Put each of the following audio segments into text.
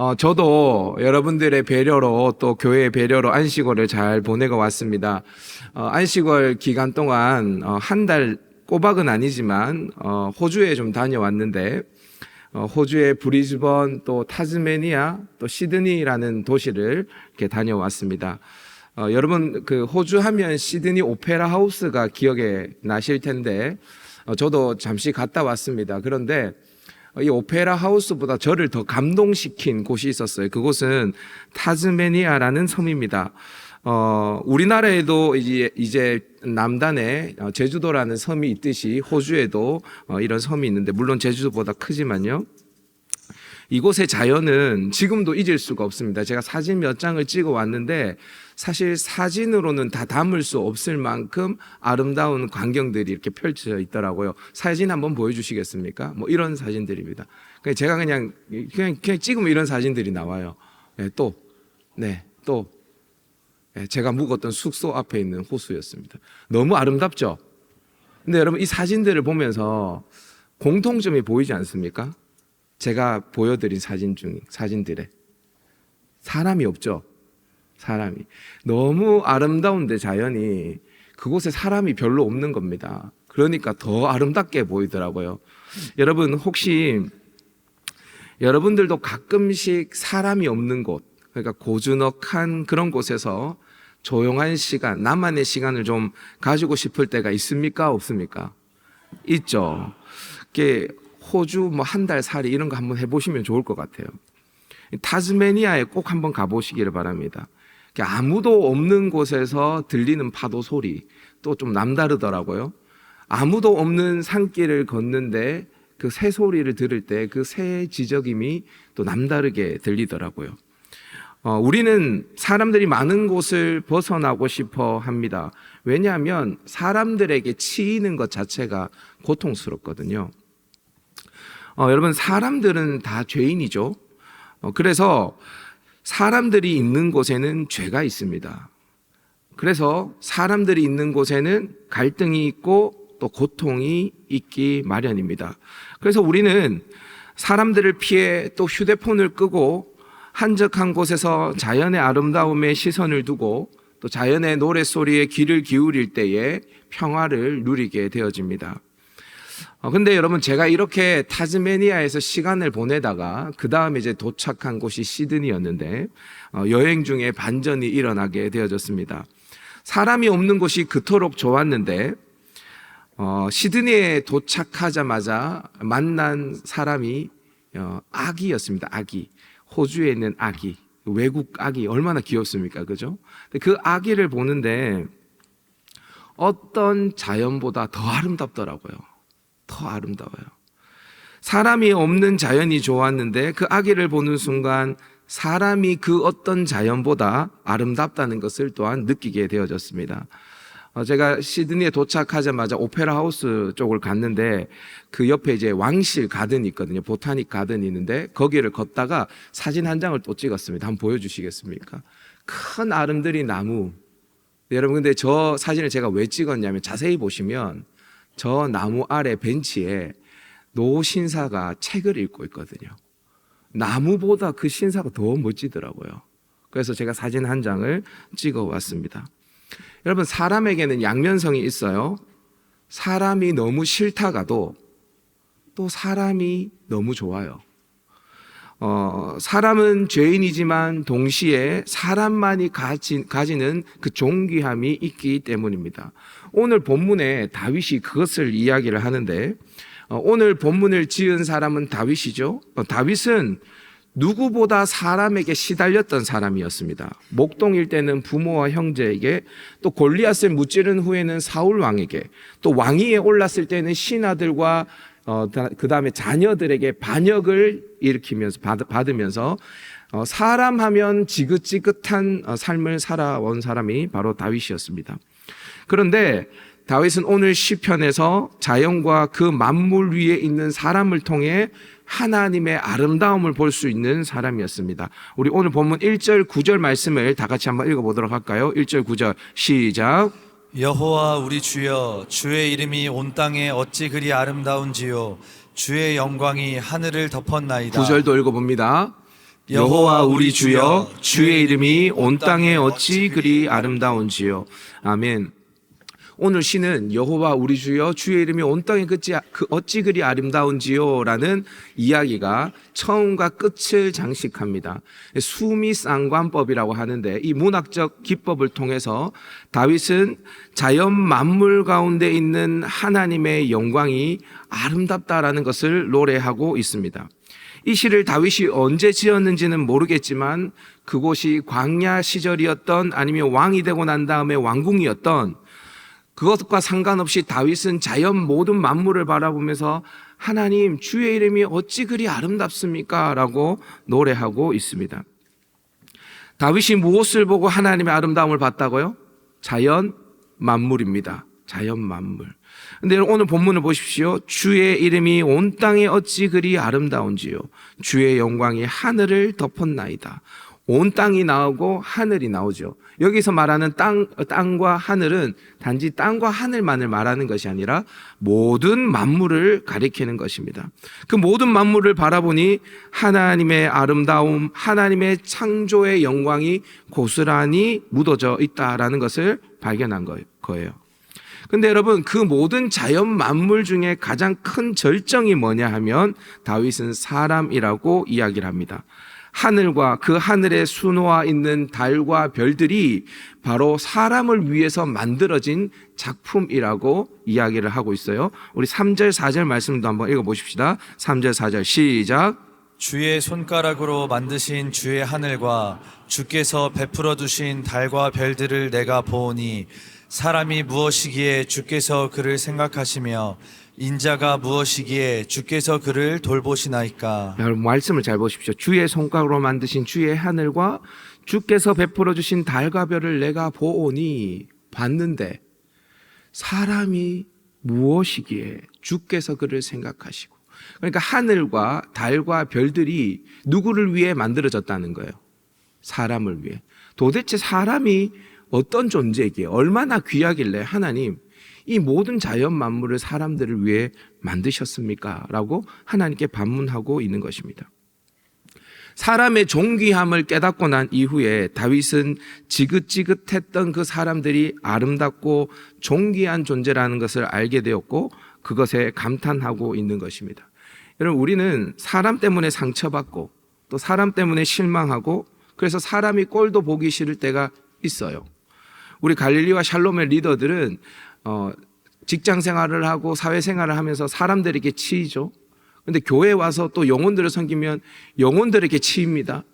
어, 저도 여러분들의 배려로 또 교회의 배려로 안식월을 잘 보내고 왔습니다. 어, 안식월 기간 동안 어, 한달 꼬박은 아니지만 어, 호주에 좀 다녀왔는데 어, 호주의 브리즈번 또 타즈메니아 또 시드니라는 도시를 이렇게 다녀왔습니다. 어, 여러분 그 호주 하면 시드니 오페라 하우스가 기억에 나실 텐데 어, 저도 잠시 갔다 왔습니다. 그런데 어, 이 오페라 하우스보다 저를 더 감동시킨 곳이 있었어요. 그곳은 타즈메니아라는 섬입니다. 어, 우리나라에도 이제, 이제 남단에 어, 제주도라는 섬이 있듯이 호주에도 어, 이런 섬이 있는데 물론 제주도보다 크지만요. 이곳의 자연은 지금도 잊을 수가 없습니다. 제가 사진 몇 장을 찍어 왔는데 사실 사진으로는 다 담을 수 없을 만큼 아름다운 광경들이 이렇게 펼쳐져 있더라고요. 사진 한번 보여주시겠습니까? 뭐 이런 사진들입니다. 그냥 제가 그냥 그냥 그냥 찍으면 이런 사진들이 나와요. 네, 또, 네, 또 네, 제가 묵었던 숙소 앞에 있는 호수였습니다. 너무 아름답죠? 근데 여러분 이 사진들을 보면서 공통점이 보이지 않습니까? 제가 보여드린 사진 중 사진들에 사람이 없죠. 사람이 너무 아름다운데 자연이 그곳에 사람이 별로 없는 겁니다. 그러니까 더 아름답게 보이더라고요. 여러분 혹시 여러분들도 가끔씩 사람이 없는 곳, 그러니까 고즈넉한 그런 곳에서 조용한 시간, 나만의 시간을 좀 가지고 싶을 때가 있습니까? 없습니까? 있죠. 이게 호주 뭐 한 달 살이 이런 거 한번 해보시면 좋을 것 같아요. 타즈메니아에 꼭 한번 가보시기를 바랍니다. 아무도 없는 곳에서 들리는 파도 소리 또 좀 남다르더라고요. 아무도 없는 산길을 걷는데 그 새 소리를 들을 때 그 새 지적임이 또 남다르게 들리더라고요. 어, 우리는 사람들이 많은 곳을 벗어나고 싶어 합니다. 왜냐하면 사람들에게 치이는 것 자체가 고통스럽거든요. 어, 여러분 사람들은 다 죄인이죠. 어, 그래서 사람들이 있는 곳에는 죄가 있습니다. 그래서 사람들이 있는 곳에는 갈등이 있고 또 고통이 있기 마련입니다. 그래서 우리는 사람들을 피해 또 휴대폰을 끄고 한적한 곳에서 자연의 아름다움에 시선을 두고 또 자연의 노랫소리에 귀를 기울일 때에 평화를 누리게 되어집니다. 어, 근데 여러분 제가 이렇게 타즈메니아에서 시간을 보내다가 그 다음에 이제 도착한 곳이 시드니였는데 어, 여행 중에 반전이 일어나게 되어졌습니다. 사람이 없는 곳이 그토록 좋았는데 어, 시드니에 도착하자마자 만난 사람이 어, 아기였습니다. 아기. 호주에 있는 아기. 외국 아기 얼마나 귀엽습니까? 그죠? 그 아기를 보는데 어떤 자연보다 더 아름답더라고요. 더 아름다워요. 사람이 없는 자연이 좋았는데 그 아기를 보는 순간 사람이 그 어떤 자연보다 아름답다는 것을 또한 느끼게 되어졌습니다. 어, 제가 시드니에 도착하자마자 오페라 하우스 쪽을 갔는데 그 옆에 이제 왕실 가든이 있거든요. 보타닉 가든이 있는데 거기를 걷다가 사진 한 장을 또 찍었습니다. 한번 보여주시겠습니까? 큰 아름드리 나무. 여러분 근데 저 사진을 제가 왜 찍었냐면 자세히 보시면 저 나무 아래 벤치에 노 신사가 책을 읽고 있거든요. 나무보다 그 신사가 더 멋지더라고요. 그래서 제가 사진 한 장을 찍어 왔습니다. 여러분, 사람에게는 양면성이 있어요. 사람이 너무 싫다가도 또 사람이 너무 좋아요. 어, 사람은 죄인이지만 동시에 사람만이 가지, 가지는 그 존귀함이 있기 때문입니다. 오늘 본문에 다윗이 그것을 이야기를 하는데 어, 오늘 본문을 지은 사람은 다윗이죠. 어, 다윗은 누구보다 사람에게 시달렸던 사람이었습니다. 목동일 때는 부모와 형제에게 또 골리앗을 무찌른 후에는 사울 왕에게 또 왕위에 올랐을 때는 신하들과 어, 그 다음에 자녀들에게 반역을 일으키면서 받, 으면서 어, 사람 하면 지긋지긋한 어, 삶을 살아온 사람이 바로 다윗이었습니다. 그런데 다윗은 오늘 시편에서 자연과 그 만물 위에 있는 사람을 통해 하나님의 아름다움을 볼 수 있는 사람이었습니다. 우리 오늘 본문 1절 9절 말씀을 다 같이 한번 읽어 보도록 할까요? 1절 9절 시작. 여호와 우리 주여 주의 이름이 온 땅에 어찌 그리 아름다운지요 주의 영광이 하늘을 덮었나이다 9절도 읽어 봅니다. 여호와 우리 주여 주의 이름이 온 땅에 어찌 그리 아름다운지요. 아멘. 오늘 시는 여호와 우리 주여 주의 이름이 온 땅에 그치- 그 어찌 그리 아름다운지요라는 이야기가 처음과 끝을 장식합니다. 수미 쌍관법이라고 하는데 이 문학적 기법을 통해서 다윗은 자연 만물 가운데 있는 하나님의 영광이 아름답다라는 것을 노래하고 있습니다. 이 시를 다윗이 언제 지었는지는 모르겠지만 그곳이 광야 시절이었던 아니면 왕이 되고 난 다음에 왕궁이었던 그것과 상관없이 다윗은 자연 모든 만물을 바라보면서 하나님 주의 이름이 어찌 그리 아름답습니까? 라고 노래하고 있습니다. 다윗이 무엇을 보고 하나님의 아름다움을 봤다고요? 자연 만물입니다. 자연 만물. 근데 오늘 본문을 보십시오. 주의 이름이 온 땅에 어찌 그리 아름다운지요. 주의 영광이 하늘을 덮었나이다. 온 땅이 나오고 하늘이 나오죠. 여기서 말하는 땅, 땅과 하늘은 단지 땅과 하늘만을 말하는 것이 아니라 모든 만물을 가리키는 것입니다. 그 모든 만물을 바라보니 하나님의 아름다움, 하나님의 창조의 영광이 고스란히 묻어져 있다라는 것을 발견한 거- 거예요. 근데 여러분 그 모든 자연 만물 중에 가장 큰 절정이 뭐냐 하면 다윗은 사람이라고 이야기를 합니다. 하늘과 그 하늘에 수놓아 있는 달과 별들이 바로 사람을 위해서 만들어진 작품이라고 이야기를 하고 있어요. 우리 3절 4절 말씀도 한번 읽어 보십시다. 3절 4절 시작. 주의 손가락으로 만드신 주의 하늘과 주께서 베풀어 두신 달과 별들을 내가 보오니 사람이 무엇이기에 주께서 그를 생각하시며 인자가 무엇이기에 주께서 그를 돌보시나이까 여러분 말씀을 잘 보십시오. 주의 손가락으로 만드신 주의 하늘과 주께서 베풀어 주신 달과 별을 내가 보오니 봤는데 사람이 무엇이기에 주께서 그를 생각하시고 그러니까 하늘과 달과 별들이 누구를 위해 만들어졌다는 거예요. 사람을 위해. 도대체 사람이 어떤 존재이기에 얼마나 귀하길래 하나님 이 모든 자연 만물을 사람들을 위해 만드셨습니까? 라고 하나님께 반문하고 있는 것입니다. 사람의 존귀함을 깨닫고 난 이후에 다윗은 지긋지긋했던 그 사람들이 아름답고 존귀한 존재라는 것을 알게 되었고 그것에 감탄하고 있는 것입니다. 여러분 우리는 사람 때문에 상처받고 또 사람 때문에 실망하고 그래서 사람이 꼴도 보기 싫을 때가 있어요. 우리 갈릴리와 샬롬의 리더들은 어, 직장 생활을 하고 사회 생활을 하면서 사람들에게 치이죠. 근데 교회 와서 또 영혼들을 섬기면 영혼들에게 치입니다.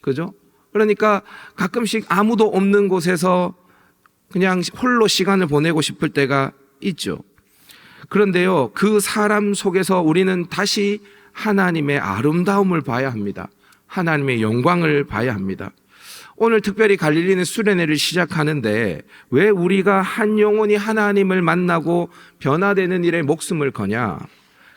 그죠? 그러니까 가끔씩 아무도 없는 곳에서 그냥 홀로 시간을 보내고 싶을 때가 있죠. 그런데요, 그 사람 속에서 우리는 다시 하나님의 아름다움을 봐야 합니다. 하나님의 영광을 봐야 합니다. 오늘 특별히 갈릴리는 수련회를 시작하는데 왜 우리가 한 영혼이 하나님을 만나고 변화되는 일에 목숨을 거냐?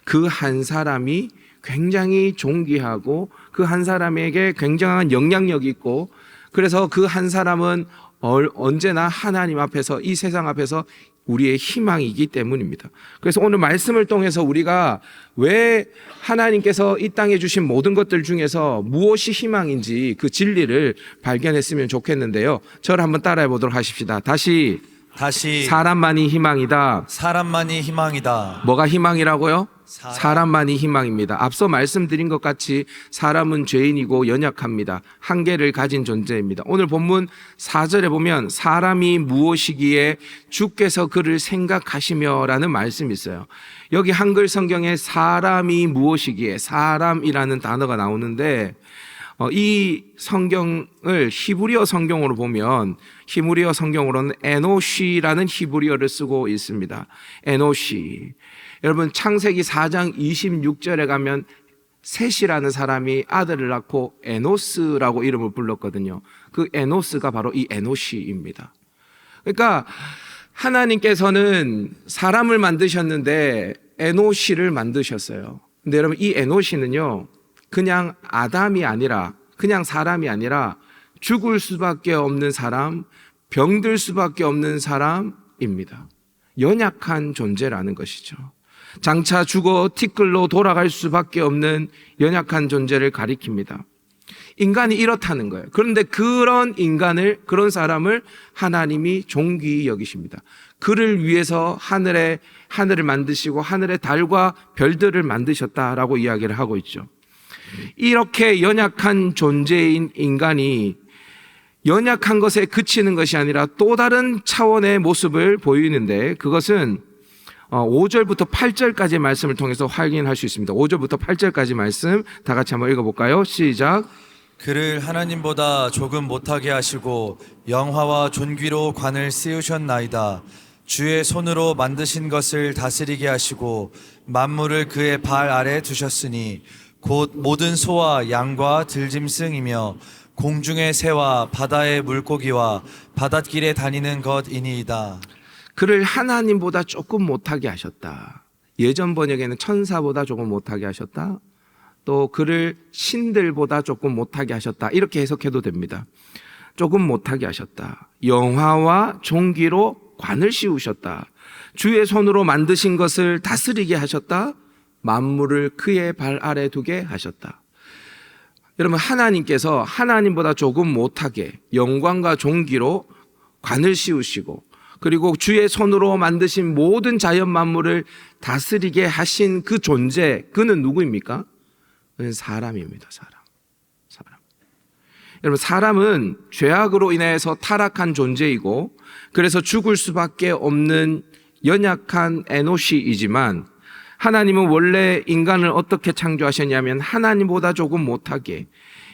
그 한 사람이 굉장히 존귀하고 그 한 사람에게 굉장한 영향력이 있고 그래서 그 한 사람은 얼- 언제나 하나님 앞에서 이 세상 앞에서 우리의 희망이기 때문입니다. 그래서 오늘 말씀을 통해서 우리가 왜 하나님께서 이 땅에 주신 모든 것들 중에서 무엇이 희망인지 그 진리를 발견했으면 좋겠는데요. 저를 한번 따라해 보도록 하십시다. 다시 다시 사람만이 희망이다. 사람만이 희망이다 뭐가 희망이라고요? 사람. 사람만이 희망입니다. 앞서 말씀드린 것 같이 사람은 죄인이고 연약합니다. 한계를 가진 존재입니다. 오늘 본문 4절에 보면 사람이 무엇이기에 주께서 그를 생각하시며라는 말씀이 있어요. 여기 한글 성경에 사람이 무엇이기에 사람이라는 단어가 나오는데 어, 이 성경을 히브리어 성경으로 보면 히브리어 성경으로는 에노시라는 히브리어를 쓰고 있습니다. 에노시. 여러분 창세기 4장 26절에 가면 셋이라는 사람이 아들을 낳고 에노스라고 이름을 불렀거든요. 그 에노스가 바로 이 에노시입니다. 그러니까 하나님께서는 사람을 만드셨는데 에노시를 만드셨어요. 근데 여러분 이 에노시는요. 그냥 아담이 아니라 그냥 사람이 아니라 죽을 수밖에 없는 사람, 병들 수밖에 없는 사람입니다. 연약한 존재라는 것이죠. 장차 죽어 티끌로 돌아갈 수밖에 없는 연약한 존재를 가리킵니다. 인간이 이렇다는 거예요. 그런데 그런 인간을 그런 사람을 하나님이 존귀히 여기십니다. 그를 위해서 하늘에 하늘을 만드시고 하늘의 달과 별들을 만드셨다라고 이야기를 하고 있죠. 이렇게 연약한 존재인 인간이 연약한 것에 그치는 것이 아니라 또 다른 차원의 모습을 보이는데 그것은 5절부터 8절까지의 말씀을 통해서 확인할 수 있습니다. 5절부터 8절까지 말씀 다 같이 한번 읽어볼까요? 시작. 그를 하나님보다 조금 못하게 하시고 영화와 존귀로 관을 씌우셨나이다. 주의 손으로 만드신 것을 다스리게 하시고 만물을 그의 발 아래 두셨으니 곧 모든 소와 양과 들짐승이며 공중의 새와 바다의 물고기와 바닷길에 다니는 것이니이다. 그를 하나님보다 조금 못하게 하셨다. 예전 번역에는 천사보다 조금 못하게 하셨다. 또 그를 신들보다 조금 못하게 하셨다. 이렇게 해석해도 됩니다. 조금 못하게 하셨다. 영화와 종기로 관을 씌우셨다. 주의 손으로 만드신 것을 다스리게 하셨다. 만물을 그의 발 아래 두게 하셨다. 여러분 하나님께서 하나님보다 조금 못하게 영광과 존귀로 관을 씌우시고 그리고 주의 손으로 만드신 모든 자연 만물을 다스리게 하신 그 존재 그는 누구입니까? 그는 사람입니다. 사람. 사람. 여러분 사람은 죄악으로 인해서 타락한 존재이고 그래서 죽을 수밖에 없는 연약한 에노시이지만 하나님은 원래 인간을 어떻게 창조하셨냐면 하나님보다 조금 못하게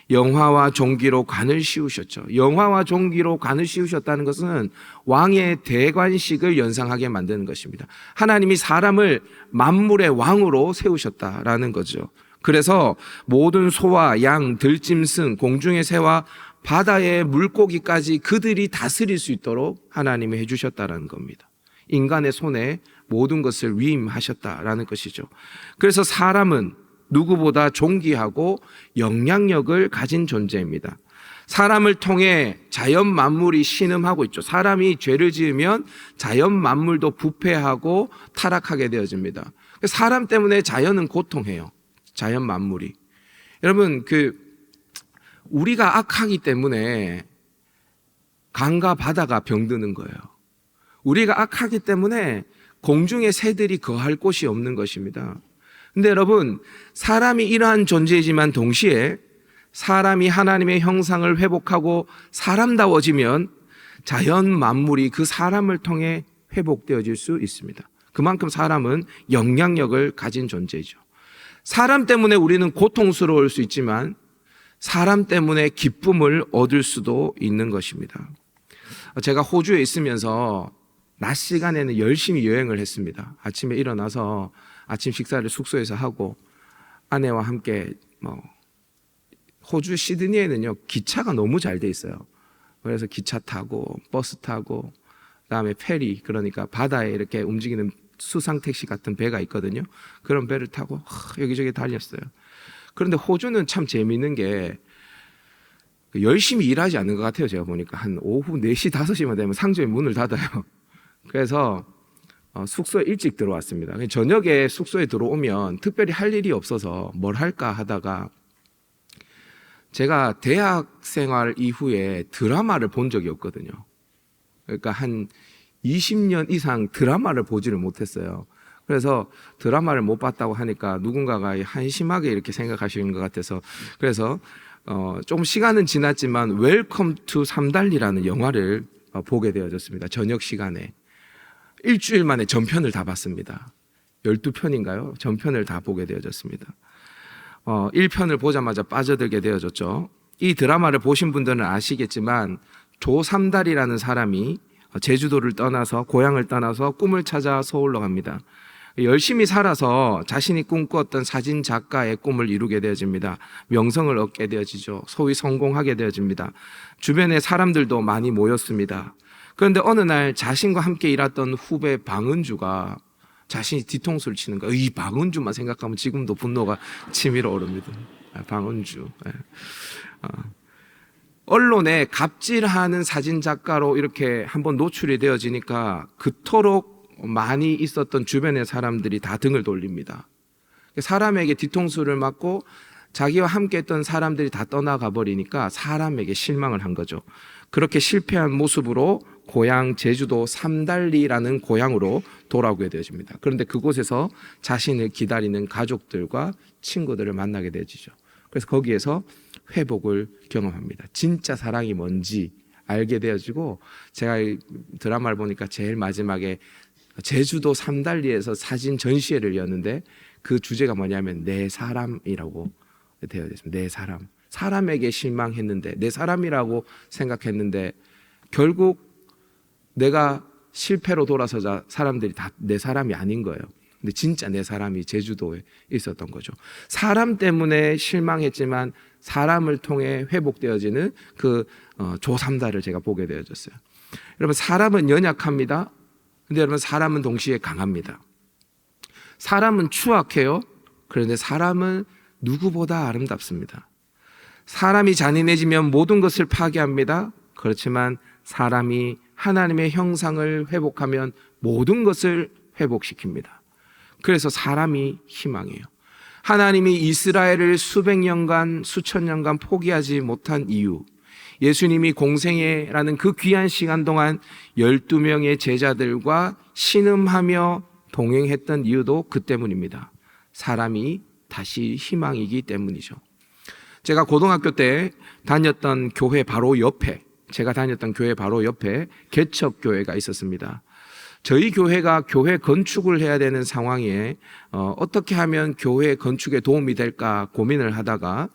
영화와 종기로 관을 씌우셨죠. 영화와 종기로 관을 씌우셨다는 것은 왕의 대관식을 연상하게 만드는 것입니다. 하나님이 사람을 만물의 왕으로 세우셨다라는 거죠. 그래서 모든 소와 양, 들짐승, 공중의 새와 바다의 물고기까지 그들이 다스릴 수 있도록 하나님이 해주셨다라는 겁니다. 인간의 손에 모든 것을 위임하셨다라는 것이죠. 그래서 사람은 누구보다 존귀하고 영향력을 가진 존재입니다. 사람을 통해 자연 만물이 신음하고 있죠. 사람이 죄를 지으면 자연 만물도 부패하고 타락하게 되어집니다. 사람 때문에 자연은 고통해요. 자연 만물이. 여러분, 그, 우리가 악하기 때문에 강과 바다가 병드는 거예요. 우리가 악하기 때문에 공중의 새들이 거할 곳이 없는 것입니다. 근데 여러분, 사람이 이러한 존재이지만 동시에 사람이 하나님의 형상을 회복하고 사람다워지면 자연 만물이 그 사람을 통해 회복되어질 수 있습니다. 그만큼 사람은 영향력을 가진 존재죠. 사람 때문에 우리는 고통스러울 수 있지만 사람 때문에 기쁨을 얻을 수도 있는 것입니다. 제가 호주에 있으면서 낮 시간에는 열심히 여행을 했습니다. 아침에 일어나서 아침 식사를 숙소에서 하고 아내와 함께 뭐 호주 시드니에는요 기차가 너무 잘 돼 있어요. 그래서 기차 타고 버스 타고 그다음에 페리 그러니까 바다에 이렇게 움직이는 수상 택시 같은 배가 있거든요. 그런 배를 타고 여기저기 달렸어요. 그런데 호주는 참 재미있는 게 열심히 일하지 않는 것 같아요. 제가 보니까 한 오후 4시, 5시만 되면 상점의 문을 닫아요. 그래서 어, 숙소에 일찍 들어왔습니다. 저녁에 숙소에 들어오면 특별히 할 일이 없어서 뭘 할까 하다가 제가 대학 생활 이후에 드라마를 본 적이 없거든요. 그러니까 한 20년 이상 드라마를 보지를 못했어요. 그래서 드라마를 못 봤다고 하니까 누군가가 한심하게 이렇게 생각하시는 것 같아서 그래서 어, 조금 시간은 지났지만 웰컴 투 삼달리라는 영화를 어, 보게 되어졌습니다. 저녁 시간에. 일주일 만에 전편을 다 봤습니다. 12편인가요? 전편을 다 보게 되어졌습니다. 어, 1편을 보자마자 빠져들게 되어졌죠. 이 드라마를 보신 분들은 아시겠지만 조삼달이라는 사람이 제주도를 떠나서 고향을 떠나서 꿈을 찾아 서울로 갑니다. 열심히 살아서 자신이 꿈꾸었던 사진 작가의 꿈을 이루게 되어집니다. 명성을 얻게 되어지죠. 소위 성공하게 되어집니다. 주변에 사람들도 많이 모였습니다. 그런데 어느 날 자신과 함께 일했던 후배 방은주가 자신이 뒤통수를 치는 거예요. 이 방은주만 생각하면 지금도 분노가 치밀어 오릅니다. 아, 방은주. 예. 어. 언론에 갑질하는 사진 작가로 이렇게 한번 노출이 되어지니까 그토록 많이 있었던 주변의 사람들이 다 등을 돌립니다. 사람에게 뒤통수를 맞고 자기와 함께 했던 사람들이 다 떠나가 버리니까 사람에게 실망을 한 거죠. 그렇게 실패한 모습으로 고향 제주도 삼달리라는 고향으로 돌아오게 되어집니다. 그런데 그곳에서 자신을 기다리는 가족들과 친구들을 만나게 되어지죠. 그래서 거기에서 회복을 경험합니다. 진짜 사랑이 뭔지 알게 되어지고 제가 이 드라마를 보니까 제일 마지막에 제주도 삼달리에서 사진 전시회를 여는데 그 주제가 뭐냐면 내 사람이라고 되어 있습니다. 내 사람. 사람에게 실망했는데 내 사람이라고 생각했는데 결국 내가 실패로 돌아서자 사람들이 다 내 사람이 아닌 거예요. 근데 진짜 내 사람이 제주도에 있었던 거죠. 사람 때문에 실망했지만 사람을 통해 회복되어지는 그 어, 조삼다를 제가 보게 되어졌어요. 여러분 사람은 연약합니다. 근데 여러분 사람은 동시에 강합니다. 사람은 추악해요. 그런데 사람은 누구보다 아름답습니다. 사람이 잔인해지면 모든 것을 파괴합니다. 그렇지만 사람이 하나님의 형상을 회복하면 모든 것을 회복시킵니다. 그래서 사람이 희망이에요. 하나님이 이스라엘을 수백 년간, 수천 년간 포기하지 못한 이유, 예수님이 공생애라는 그 귀한 시간 동안 12명의 제자들과 신음하며 동행했던 이유도 그 때문입니다. 사람이 다시 희망이기 때문이죠. 제가 고등학교 때 다녔던 교회 바로 옆에 제가 다녔던 교회 바로 옆에 개척 교회가 있었습니다. 저희 교회가 교회 건축을 해야 되는 상황에 어, 어떻게 하면 교회 건축에 도움이 될까 고민을 하다가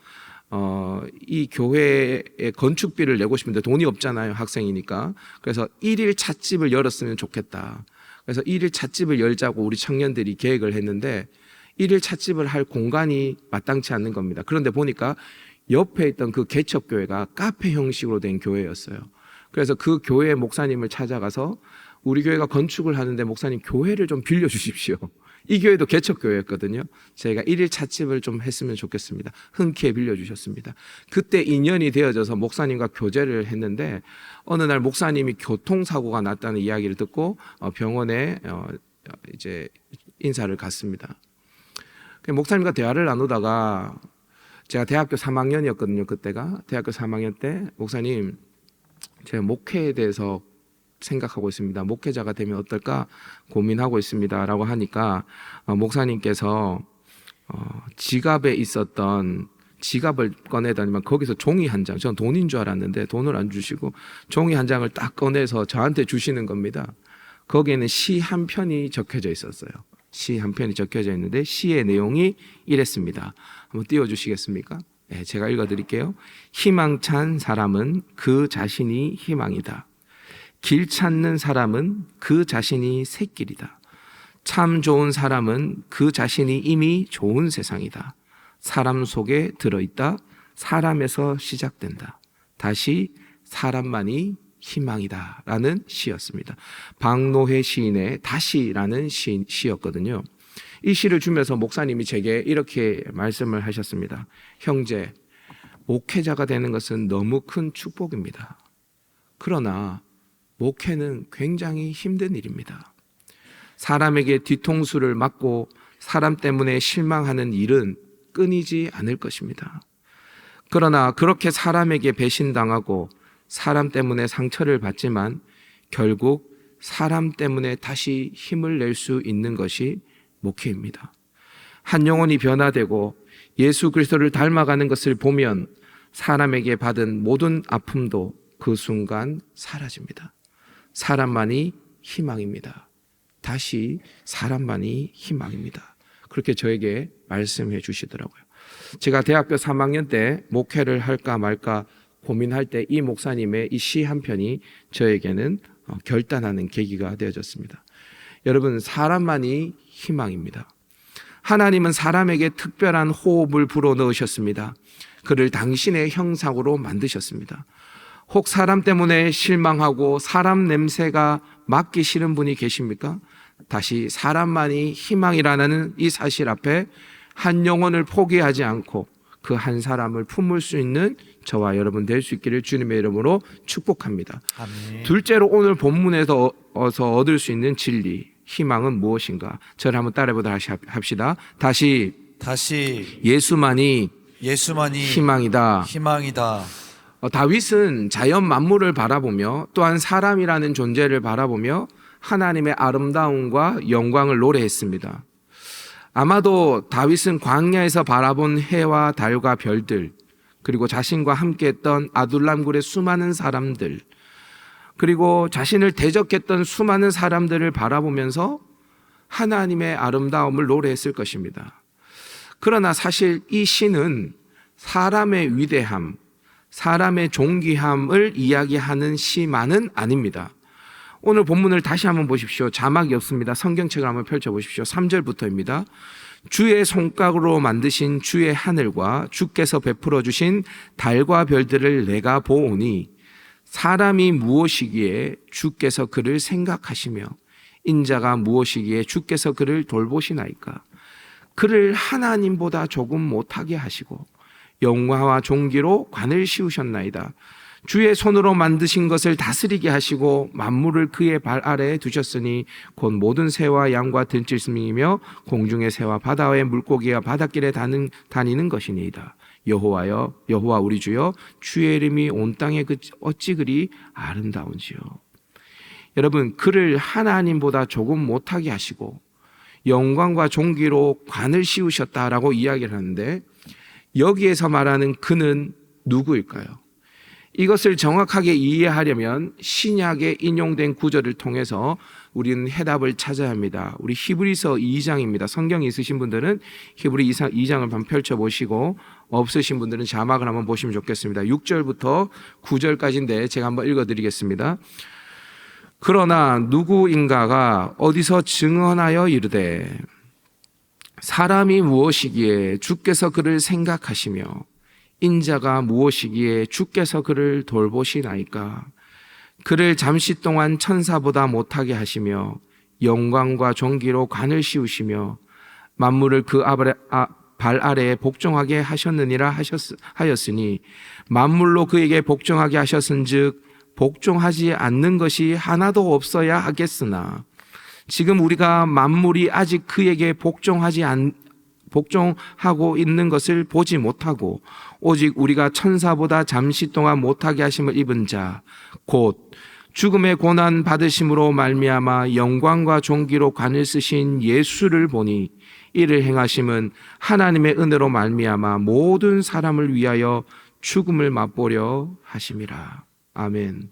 어, 이 교회에 건축비를 내고 싶은데 돈이 없잖아요 학생이니까 그래서 일일 찻집을 열었으면 좋겠다. 그래서 일일 찻집을 열자고 우리 청년들이 계획을 했는데 일일 찻집을 할 공간이 마땅치 않는 겁니다. 그런데 보니까 옆에 있던 그 개척 교회가 카페 형식으로 된 교회였어요. 그래서 그 교회 목사님을 찾아가서 우리 교회가 건축을 하는데 목사님 교회를 좀 빌려 주십시오. 이 교회도 개척 교회였거든요. 저희가 일일 찻집을 좀 했으면 좋겠습니다. 흔쾌히 빌려 주셨습니다. 그때 인연이 되어져서 목사님과 교제를 했는데 어느 날 목사님이 교통사고가 났다는 이야기를 듣고 어, 병원에 어, 이제 인사를 갔습니다. 그 목사님과 대화를 나누다가 제가 대학교 3학년이었거든요. 그때가 대학교 3학년 때 목사님 제가 목회에 대해서 생각하고 있습니다. 목회자가 되면 어떨까 고민하고 있습니다라고 하니까 어, 목사님께서 어, 지갑에 있었던 지갑을 꺼내다니면 거기서 종이 한 장, 저는 돈인 줄 알았는데 돈을 안 주시고 종이 한 장을 딱 꺼내서 저한테 주시는 겁니다. 거기에는 시 한 편이 적혀져 있었어요. 시 한 편이 적혀져 있는데 시의 내용이 이랬습니다. 한번 띄워 주시겠습니까? 네, 제가 읽어 드릴게요. 희망찬 사람은 그 자신이 희망이다. 길 찾는 사람은 그 자신이 새길이다. 참 좋은 사람은 그 자신이 이미 좋은 세상이다. 사람 속에 들어있다. 사람에서 시작된다. 다시 사람만이 희망이다. 라는 시였습니다. 박노해 시인의 다시라는 시, 시였거든요. 이 시를 주면서 목사님이 제게 이렇게 말씀을 하셨습니다. 형제, 목회자가 되는 것은 너무 큰 축복입니다. 그러나 목회는 굉장히 힘든 일입니다. 사람에게 뒤통수를 맞고 사람 때문에 실망하는 일은 끊이지 않을 것입니다. 그러나 그렇게 사람에게 배신당하고 사람 때문에 상처를 받지만 결국 사람 때문에 다시 힘을 낼 수 있는 것이 목회입니다. 한 영혼이 변화되고 예수 그리스도를 닮아가는 것을 보면 사람에게 받은 모든 아픔도 그 순간 사라집니다. 사람만이 희망입니다. 다시 사람만이 희망입니다. 그렇게 저에게 말씀해 주시더라고요. 제가 대학교 3학년 때 목회를 할까 말까 고민할 때 이 목사님의 이 시 한 편이 저에게는 어, 결단하는 계기가 되어졌습니다. 여러분, 사람만이 희망입니다. 하나님은 사람에게 특별한 호흡을 불어 넣으셨습니다. 그를 당신의 형상으로 만드셨습니다. 혹 사람 때문에 실망하고 사람 냄새가 맡기 싫은 분이 계십니까? 다시 사람만이 희망이라는 이 사실 앞에 한 영혼을 포기하지 않고 그 한 사람을 품을 수 있는 저와 여러분 될 수 있기를 주님의 이름으로 축복합니다. 아멘. 둘째로 오늘 본문에서 어서 얻을 수 있는 진리, 희망은 무엇인가? 저를 한번 따라해보도록 합시다. 다시 다시 예수만이 예수만이 희망이다. 희망이다. 어, 다윗은 자연 만물을 바라보며 또한 사람이라는 존재를 바라보며 하나님의 아름다움과 영광을 노래했습니다. 아마도 다윗은 광야에서 바라본 해와 달과 별들, 그리고 자신과 함께했던 아둘람굴의 수많은 사람들, 그리고 자신을 대적했던 수많은 사람들을 바라보면서 하나님의 아름다움을 노래했을 것입니다. 그러나 사실 이 시는 사람의 위대함, 사람의 존귀함을 이야기하는 시만은 아닙니다. 오늘 본문을 다시 한번 보십시오. 자막이 없습니다. 성경책을 한번 펼쳐 보십시오. 3절부터입니다. 주의 손가락으로 만드신 주의 하늘과 주께서 베풀어 주신 달과 별들을 내가 보오니 사람이 무엇이기에 주께서 그를 생각하시며 인자가 무엇이기에 주께서 그를 돌보시나이까 그를 하나님보다 조금 못하게 하시고 영화와 종기로 관을 씌우셨나이다. 주의 손으로 만드신 것을 다스리게 하시고 만물을 그의 발 아래에 두셨으니 곧 모든 새와 양과 들짐승이며 공중의 새와 바다의 물고기와 바닷길에 다는, 다니는 것이니이다. 여호와여 여호와 우리 주여 주의 이름이 온 땅에 그 어찌 그리 아름다운지요. 여러분 그를 하나님보다 조금 못하게 하시고 영광과 존귀로 관을 씌우셨다라고 이야기를 하는데 여기에서 말하는 그는 누구일까요? 이것을 정확하게 이해하려면 신약에 인용된 구절을 통해서 우리는 해답을 찾아야 합니다. 우리 히브리서 2장입니다. 성경이 있으신 분들은 히브리 2장을 한번 펼쳐 보시고 없으신 분들은 자막을 한번 보시면 좋겠습니다. 6절부터 9절까지인데 제가 한번 읽어 드리겠습니다. 그러나 누구인가가 어디서 증언하여 이르되 사람이 무엇이기에 주께서 그를 생각하시며 인자가 무엇이기에 주께서 그를 돌보시나이까? 그를 잠시 동안 천사보다 못하게 하시며 영광과 존귀로 관을 씌우시며 만물을 그 아래- 아- 발 아래에 복종하게 하셨느니라 하셨, 하였으니 만물로 그에게 복종하게 하셨은즉 복종하지 않는 것이 하나도 없어야 하겠으나 지금 우리가 만물이 아직 그에게 복종하지 않 복종하고 있는 것을 보지 못하고 오직 우리가 천사보다 잠시 동안 못하게 하심을 입은 자 곧 죽음의 고난 받으심으로 말미암아 영광과 존귀로 관을 쓰신 예수를 보니 이를 행하심은 하나님의 은혜로 말미암아 모든 사람을 위하여 죽음을 맛보려 하심이라. 아멘.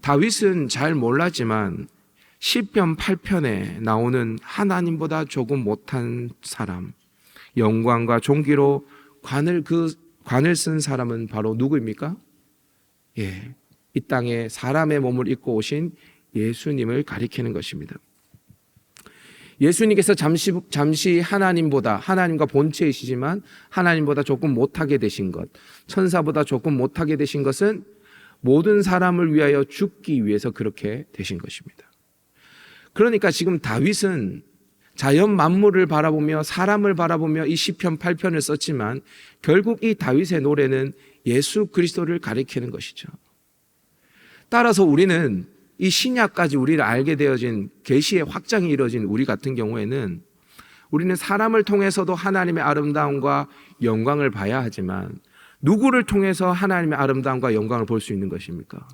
다윗은 잘 몰랐지만 시편 8편에 나오는 하나님보다 조금 못한 사람, 영광과 존귀로 관을 그 관을 쓴 사람은 바로 누구입니까? 예. 이 땅에 사람의 몸을 입고 오신 예수님을 가리키는 것입니다. 예수님께서 잠시 잠시 하나님보다 하나님과 본체이시지만 하나님보다 조금 못하게 되신 것, 천사보다 조금 못하게 되신 것은 모든 사람을 위하여 죽기 위해서 그렇게 되신 것입니다. 그러니까 지금 다윗은 자연 만물을 바라보며 사람을 바라보며 이 시편 8편을 썼지만 결국 이 다윗의 노래는 예수 그리스도를 가리키는 것이죠. 따라서 우리는 이 신약까지 우리를 알게 되어진 계시의 확장이 이루어진 우리 같은 경우에는 우리는 사람을 통해서도 하나님의 아름다움과 영광을 봐야 하지만 누구를 통해서 하나님의 아름다움과 영광을 볼 수 있는 것입니까?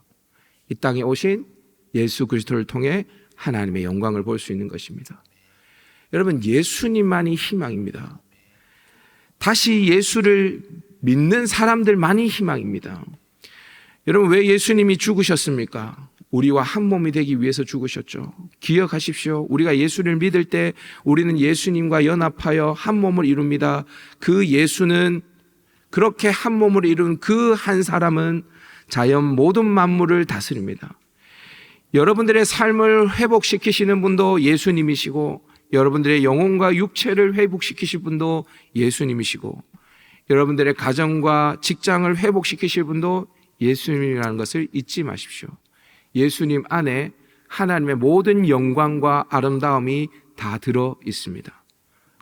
이 땅에 오신 예수 그리스도를 통해 하나님의 영광을 볼 수 있는 것입니다. 여러분 예수님만이 희망입니다. 다시 예수를 믿는 사람들만이 희망입니다. 여러분 왜 예수님이 죽으셨습니까? 우리와 한 몸이 되기 위해서 죽으셨죠. 기억하십시오. 우리가 예수를 믿을 때 우리는 예수님과 연합하여 한 몸을 이룹니다. 그 예수는 그렇게 한 몸을 이룬 그 한 사람은 자연 모든 만물을 다스립니다. 여러분들의 삶을 회복시키시는 분도 예수님이시고 여러분들의 영혼과 육체를 회복시키실 분도 예수님이시고 여러분들의 가정과 직장을 회복시키실 분도 예수님이라는 것을 잊지 마십시오. 예수님 안에 하나님의 모든 영광과 아름다움이 다 들어 있습니다.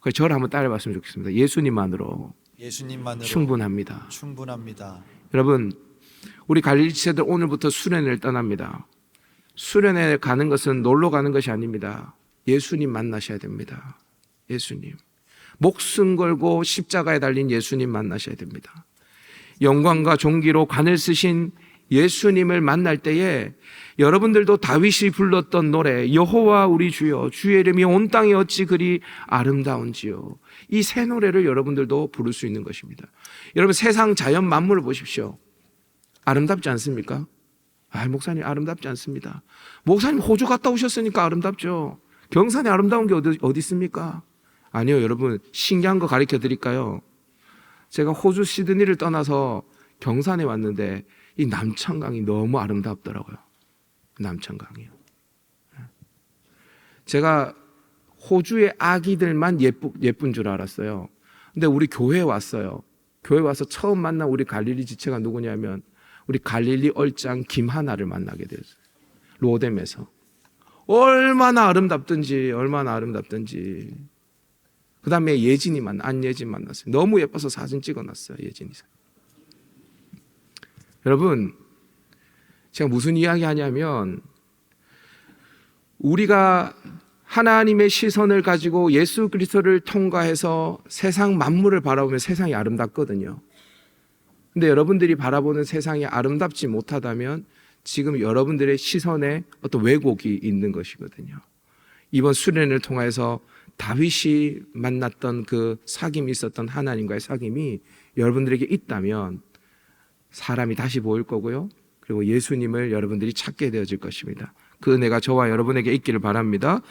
그래서 저를 한번 따라 봤으면 좋겠습니다. 예수님만으로 예수님만으로 충분합니다. 충분합니다. 여러분, 우리 갈릴리세들 오늘부터 수련을 떠납니다. 수련에 가는 것은 놀러 가는 것이 아닙니다. 예수님 만나셔야 됩니다. 예수님. 목숨 걸고 십자가에 달린 예수님 만나셔야 됩니다. 영광과 존귀로 관을 쓰신 예수님을 만날 때에 여러분들도 다윗이 불렀던 노래 여호와 우리 주여 주의 이름이 온 땅에 어찌 그리 아름다운지요. 이 새 노래를 여러분들도 부를 수 있는 것입니다. 여러분 세상 자연 만물을 보십시오. 아름답지 않습니까? 아, 목사님 아름답지 않습니다. 목사님 호주 갔다 오셨으니까 아름답죠. 경산에 아름다운 게 어디, 어디 있습니까? 아니요, 여러분 신기한 거 가르쳐 드릴까요? 제가 호주 시드니를 떠나서 경산에 왔는데 이 남천강이 너무 아름답더라고요. 남천강이요. 제가 호주의 아기들만 예쁘, 예쁜 줄 알았어요. 근데 우리 교회에 왔어요. 교회 와서 처음 만난 우리 갈릴리 지체가 누구냐면 우리 갈릴리 얼짱 김하나를 만나게 됐어요. 로뎀에서. 얼마나 아름답든지, 얼마나 아름답든지. 그 다음에 예진이 만, 안예진 만났어요. 너무 예뻐서 사진 찍어놨어요, 예진이. 여러분, 제가 무슨 이야기 하냐면, 우리가 하나님의 시선을 가지고 예수 그리스도를 통과해서 세상 만물을 바라보면 세상이 아름답거든요. 근데 여러분들이 바라보는 세상이 아름답지 못하다면 지금 여러분들의 시선에 어떤 왜곡이 있는 것이거든요. 이번 수련을 통해서 다윗이 만났던 그 사귐이 있었던 하나님과의 사귐이 여러분들에게 있다면 사람이 다시 보일 거고요. 그리고 예수님을 여러분들이 찾게 되어질 것입니다. 그 은혜가 저와 여러분에게 있기를 바랍니다.